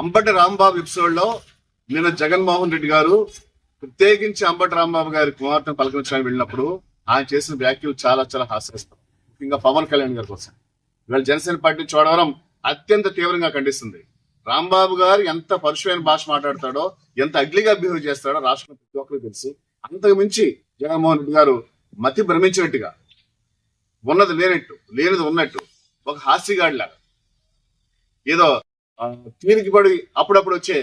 అంబటి రాంబాబు ఎపిసోడ్లో నిన్న జగన్మోహన్ రెడ్డి గారు ప్రత్యేకించి అంబటి రాంబాబు గారి కుమార్తెను పలకరించడానికి వెళ్ళినప్పుడు ఆయన చేసిన వ్యాఖ్యలు చాలా చాలా హాస్యాస్పదం. ముఖ్యంగా పవన్ కళ్యాణ్ గారి కోసం. ఇవాళ జనసేన పార్టీ చూడవరం అత్యంత తీవ్రంగా ఖండిస్తుంది. రాంబాబు గారు ఎంత పరుషమైన భాష మాట్లాడతాడో ఎంత అగ్లిగా బిహేవ్ చేస్తాడో రాష్ట్రంలో ప్రతి ఒక్కరికి తెలుసు. అంతకు మించి జగన్మోహన్ రెడ్డి గారు మతి భ్రమించినట్టుగా ఉన్నది లేనట్టు లేనిది ఉన్నట్టు ఒక హాస్యగాడిలాగా ఏదో తీరికి పడి అప్పుడప్పుడు వచ్చే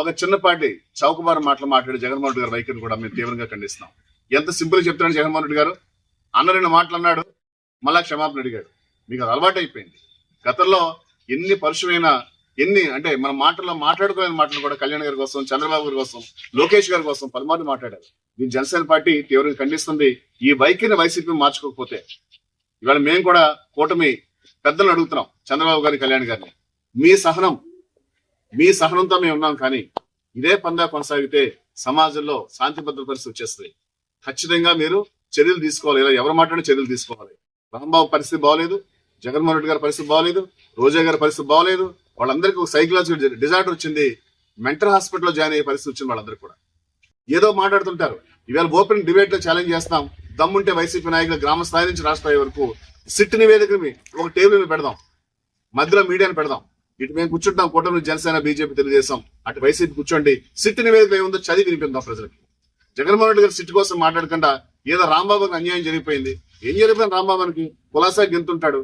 ఒక చిన్నపాటి చౌకబారు మాటలు మాట్లాడే జగన్మోహన్ రెడ్డి గారి వైఖరిని కూడా మేము తీవ్రంగా ఖండిస్తున్నాం. ఎంత సింపుల్ చెప్తున్నాడు జగన్మోహన్ రెడ్డి గారు? అన్న రెండు మాటలు అన్నాడు మళ్ళా క్షమాపణ అడిగాడు. మీకు అది అలవాటు అయిపోయింది. గతంలో ఎన్ని పరుషమైన ఎన్ని అంటే మన మాటల్లో మాట్లాడుకోలేని మాటలు కూడా కళ్యాణ్ గారి కోసం చంద్రబాబు గారి కోసం లోకేష్ గారి కోసం పలుమార్లు మాట్లాడారు. దీని జనసేన పార్టీ తీవ్రంగా ఖండిస్తుంది. ఈ వైఖరిని వైసీపీ మార్చుకోకపోతే ఇవాళ మేము కూడా కూటమి పెద్దలను అడుగుతున్నాం చంద్రబాబు గారి కళ్యాణ్ గారిని. మీ సహనం మీ సహనంతో మేము ఉన్నాం కానీ ఇదే పందా కొనసాగితే సమాజంలో శాంతి భద్రత పరిస్థితి వచ్చేస్తుంది. ఖచ్చితంగా మీరు చర్యలు తీసుకోవాలి. ఇలా ఎవరు మాట్లాడినా చర్యలు తీసుకోవాలి. రాంబాబు పరిస్థితి బాగోలేదు జగన్మోహన్ రెడ్డి గారి పరిస్థితి బాగోలేదు రోజా గారి పరిస్థితి బాగోలేదు వాళ్ళందరికీ ఒక సైకలాజికల్ డిజార్డర్ వచ్చింది. మెంటల్ హాస్పిటల్లో జాయిన్ అయ్యే పరిస్థితి వచ్చింది వాళ్ళందరూ కూడా. ఏదో మాట్లాడుతుంటారు. ఇవాళ ఓపెన్ డిబేట్లో ఛాలెంజ్ చేస్తాం. దమ్ముంటే వైసీపీ నాయకులు గ్రామ స్థాయి నుంచి రాష్ట్ర స్థాయి వరకు సిట్ నివేదికని ఒక టేబుల్ మీద పెడదాం. మధ్యలో మీడియాని పెడదాం. ఇటు మేము కూర్చుంటాం కూటమి జనసేన బీజేపీ తెలుగుదేశం. అటు వైసీపీ కూర్చోండి. సిట్ నివేదిక ఏముందో చదివి వినిపిద్దాం ప్రజలకి. జగన్మోహన్ రెడ్డి గారు సిట్ కోసం మాట్లాడకుండా ఏదో రాంబాబుకి అన్యాయం జరిగిపోయింది. ఏం జరిగిపోయింది రాంబాబుకి కులాసా గెంతుంటాడు.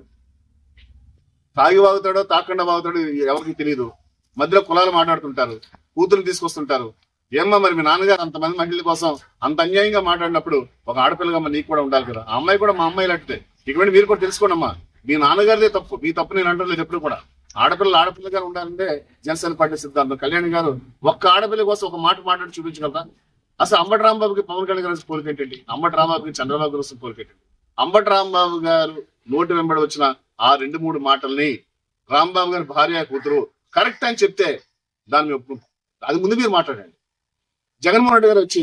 తాగి వాగుతాడో తాకుండా వాగుతాడో ఎవరికి తెలియదు మధ్యలో కులాలు మాట్లాడుతుంటారు. కూతురు తీసుకొస్తుంటారు. ఏమ్మా మరి మీ నాన్నగారు అంతమంది మహిళల కోసం అంత అన్యాయంగా మాట్లాడినప్పుడు ఒక ఆడపిల్లగా మరి నీకు కూడా ఉండాలి కదా? ఆ అమ్మాయి కూడా మా అమ్మాయి లాంటిదే. ఇటువంటి మీరు కూడా తెలుసుకోండి అమ్మా మీ నాన్నగారిదే తప్పు. మీ తప్పు నేను అంటలేదు ఎప్పుడు కూడా. ఆడపిల్ల ఆడపిల్లగా ఉండాలంటే జనసేన పార్టీ సిద్ధాంతం. కళ్యాణ్ గారు ఒక్క ఆడపిల్ల కోసం ఒక మాట మాట్లాడి చూపించగలరా? అసలు అంబటి రాంబాబుకి పవన్ కళ్యాణ్ గారి పోలికేంటండి అంబటి రాంబాబుకి చంద్రబాబు గారు వస్తున్న పోలికేంటండి అంబటి రాంబాబు గారు నోటి వెంబడి వచ్చిన ఆ రెండు మూడు మాటల్ని రాంబాబు గారి భార్య కూతురు కరెక్ట్ అని చెప్తే దాన్ని అది ముందు మీరు మాట్లాడండి. జగన్మోహన్ రెడ్డి గారు వచ్చి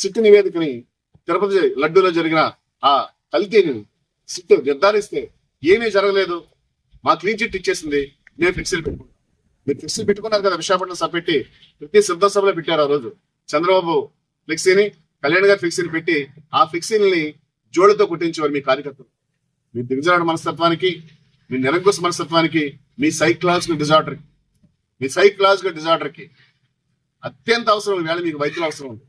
సిట్ నివేదికని తిరుపతి లడ్డూలో జరిగిన ఆ కల్తీని సిట్ నిర్ధారిస్తే ఏమీ జరగలేదు. మా క్లీన్ చిట్ ఇచ్చేసింది. నేను ఫిక్స్డ్ పెట్టుకుంటాం మీరు ఫిక్స్డ్ పెట్టుకున్నారు కదా విశాఖపట్నం సభ పెట్టి ప్రతి సిద్ధ పెట్టారు ఆ రోజు. చంద్రబాబు ఫ్లెక్సీని కళ్యాణ్ గారి ఫ్లెక్సీని పెట్టి ఆ ఫ్లెక్సీని జోడుతో కుట్టించేవారు మీ కార్యకర్తలు. మీ దిగజాడ మనస్తత్వానికి మీ నిరంకుశ మనస్తత్వానికి మీ సైకలాజికల్ డిజార్డర్కి మీ సైకలాజికల్ డిజార్డర్కి అత్యంత అవసరం వేళ మీకు వైద్యులు అవసరం ఉంది.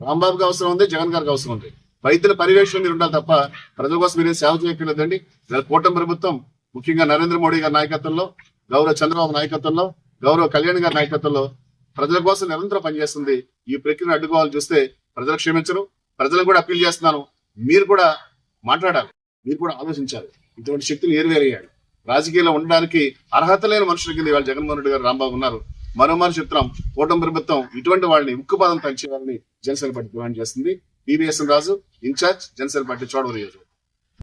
రాంబాబుకి అవసరం ఉంది జగన్ గారికి అవసరం ఉంది. వైద్యుల పర్యవేక్షణ మీరు ఉండాలి తప్ప ప్రజల కోసం మీరేం సేవ చేయక్కర్లేదండి. కూటమి ప్రభుత్వం ముఖ్యంగా నరేంద్ర మోడీ గారి నాయకత్వంలో గౌరవ చంద్రబాబు నాయకత్వంలో గౌరవ కళ్యాణ్ గారి నాయకత్వంలో ప్రజల కోసం నిరంతరం పనిచేస్తుంది. ఈ ప్రక్రియను అడ్డుకోవాలని చూస్తే ప్రజలు క్షమించరు ప్రజలకు కూడా అప్పీల్ చేస్తున్నాను. మీరు కూడా మాట్లాడాలి మీరు కూడా ఆలోచించాలి. ఇటువంటి శక్తిని ఏరువేరయ్యాడు రాజకీయాల్లో ఉండడానికి అర్హత లేని మనుషుల కింద ఇవాళ జగన్మోహన్ రెడ్డి గారు రాంబాబు ఉన్నారు. మరోమారు చెప్తున్నాం కూటమి ప్రభుత్వం ఇటువంటి వాళ్ళని ఉక్కుపాదం తగ్గించాలని జనసేన పార్టీ డిమాండ్ చేస్తుంది. PVS Raju in charge Janasena party చోడవరి